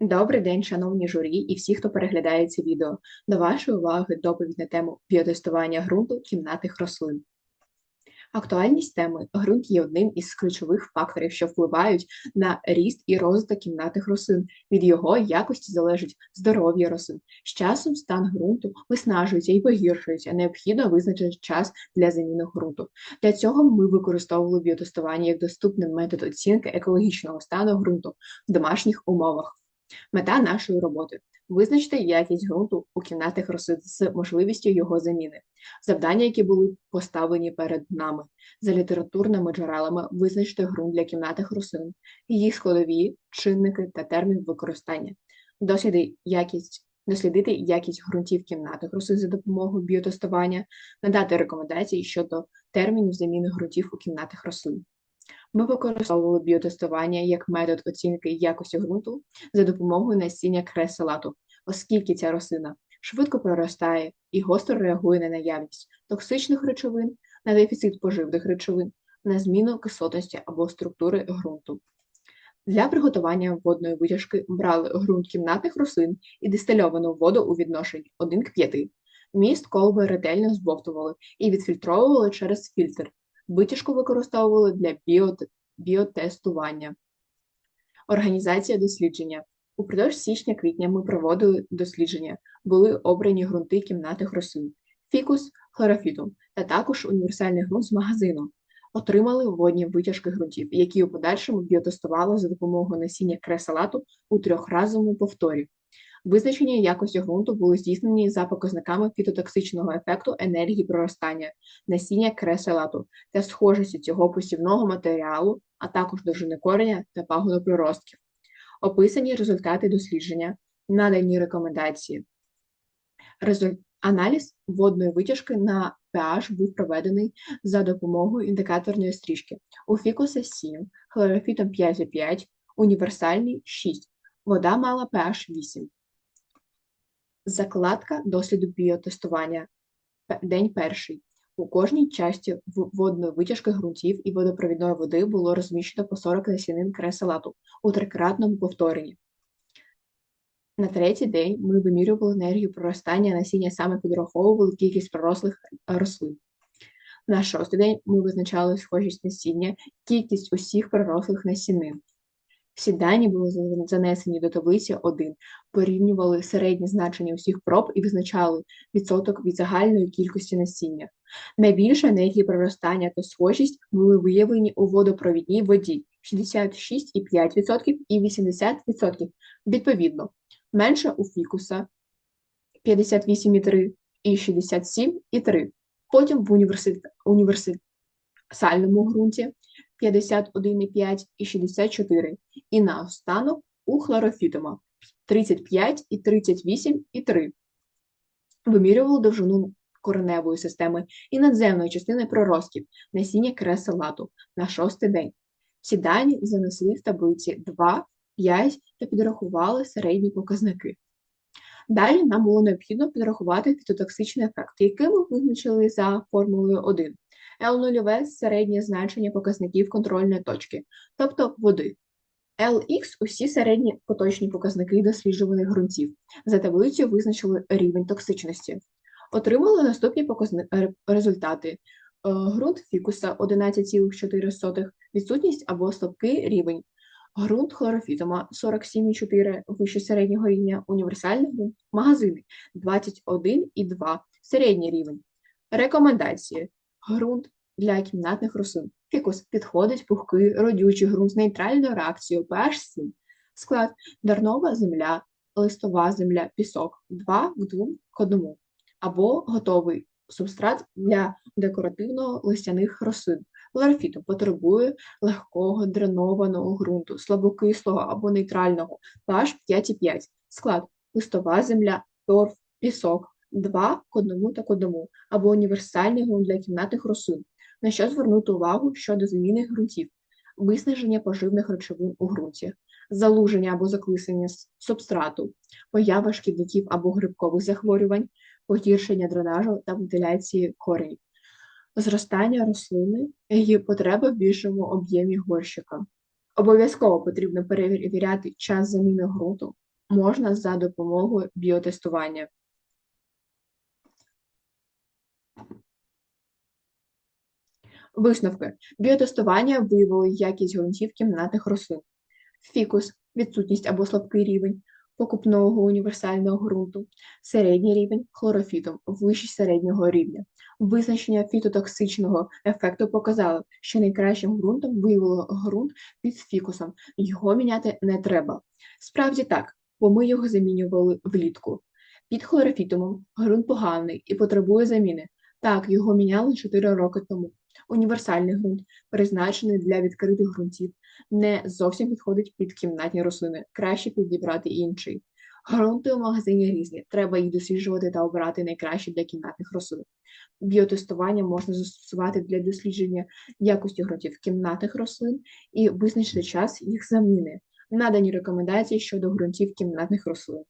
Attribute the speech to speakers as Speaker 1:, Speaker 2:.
Speaker 1: Добрий день, шановні журі і всі, хто переглядає це відео. До вашої уваги доповідь на тему біотестування ґрунту кімнатних рослин. Актуальність теми ґрунт є одним із ключових факторів, що впливають на ріст і розвиток кімнатних рослин. Від його якості залежить здоров'я рослин. З часом стан ґрунту виснажується і погіршується. Необхідно визначити час для заміни ґрунту. Для цього ми використовували біотестування як доступний метод оцінки екологічного стану ґрунту в домашніх умовах. Мета нашої роботи визначити якість ґрунту у кімнатних рослин з можливістю його заміни, завдання, які були поставлені перед нами, за літературними джерелами визначити ґрунт для кімнатних рослин, їх складові, чинники та термін використання, досліди якість. Дослідити якість ґрунтів кімнатних рослин за допомогою біотестування, надати рекомендації щодо термінів заміни ґрунтів у кімнатних рослин. Ми використовували біотестування як метод оцінки якості ґрунту за допомогою насіння креселату, оскільки ця рослина швидко проростає і гостро реагує на наявність токсичних речовин, на дефіцит поживних речовин, на зміну кислотності або структури ґрунту. Для приготування водної витяжки брали ґрунт кімнатних рослин і дистильовану воду у відношенні 1 к 5. Міст колби ретельно збовтували і відфільтровували через фільтр Витяжку використовували для біотестування. Організація дослідження. Упродовж січня-квітня ми проводили дослідження, були обрані ґрунти кімнатних рослин, фікус, хлорофітум та також універсальний ґрунт з магазину. Отримали водні витяжки ґрунтів, які у подальшому біотестували за допомогою насіння кресалату у трьохразовому повторі. Визначення якості ґрунту були здійснені за показниками фітотоксичного ефекту енергії проростання, насіння креселату та схожості цього посівного матеріалу, а також довжини кореня та пагонопроростків. Описані результати дослідження, надані рекомендації. Резуль... Аналіз водної витяжки на pH був проведений за допомогою індикаторної стрічки. У фікуса 7, хлорофітом 5,5, універсальний 6. Вода мала pH 8. Закладка досліду біотестування. День перший. У кожній часті водної витяжки ґрунтів і водопровідної води було розміщено по 40 насінин креселату у трикратному повторенні. На третій день ми вимірювали енергію проростання насіння, саме підраховували кількість пророслих рослин. На шостий день ми визначали схожість насіння, кількість усіх пророслих насінин. Всі дані були занесені до таблиці 1, порівнювали середні значення усіх проб і визначали відсоток від загальної кількості насіння. Найбільша енергія проростання та схожість були виявлені у водопровідній воді 66,5% і 80%, відповідно, менше у фікуса 58,3 і 67,3%, Потім в універсальному ґрунті 51,5 і 64, і наостанок у хлорофітома 35 і 38 і 3. Вимірювали довжину кореневої системи і надземної частини проростків насіння креселату на шостий день. Ці дані занесли в таблиці 2, 5 та підрахували середні показники. Далі нам було необхідно підрахувати фітотоксичний ефект, який ми визначили за формулою 1. L0 середнє значення показників контрольної точки, тобто води. LX усі середні поточні показники досліджуваних ґрунтів. За таблицею визначили рівень токсичності. Отримали наступні показни... результати. Е, ґрунт фікуса 11,4, відсутність або слабкий рівень. Грунт хлорофітома 47,4 вище середнього рівня, універсальний ґрунт, магазини 21,2 середній рівень. Рекомендації. Грунт для кімнатних рослин. Фікус підходить пухкий, родючий ґрунт з нейтральною реакцією pH 7. Склад дарнова земля, листова земля, пісок 2 к 2 к 1. Або готовий субстрат для декоративно-листяних рослин. Ларофіту потребує легкого дренованого ґрунту, слабокислого або нейтрального, pH 5,5. Склад листова земля, торф, пісок, 2 к 1 та к 1, або універсальний ґрунт для кімнатних рослин, на що звернути увагу щодо заміни ґрунтів, виснаження поживних речовин у ґрунті, залуження або заклисення субстрату, поява шкідників або грибкових захворювань, погіршення дренажу та вентиляції коренів, зростання рослини і потреба в більшому об'ємі горщика. Обов'язково потрібно перевіряти час заміни ґрунту, можна за допомогою біотестування. Висновки. Біотестування виявило якість ґрунтів кімнатних рослин. Фікус – відсутність або слабкий рівень покупного універсального ґрунту, середній рівень хлорофітом, вище середнього рівня. Визначення фітотоксичного ефекту показало, що найкращим ґрунтом виявило ґрунт під фікусом. Його міняти не треба. Справді так, бо ми його замінювали влітку. Під хлорофітумом ґрунт поганий і потребує заміни. Так, його міняли 4 роки тому. Універсальний ґрунт, призначений для відкритих ґрунтів, не зовсім підходить під кімнатні рослини. Краще підібрати інший. Ґрунти у магазині різні. Треба їх досліджувати та обирати найкраще для кімнатних рослин. Біотестування можна застосувати для дослідження якості ґрунтів кімнатних рослин і визначити час їх заміни. Надані рекомендації щодо ґрунтів кімнатних рослин.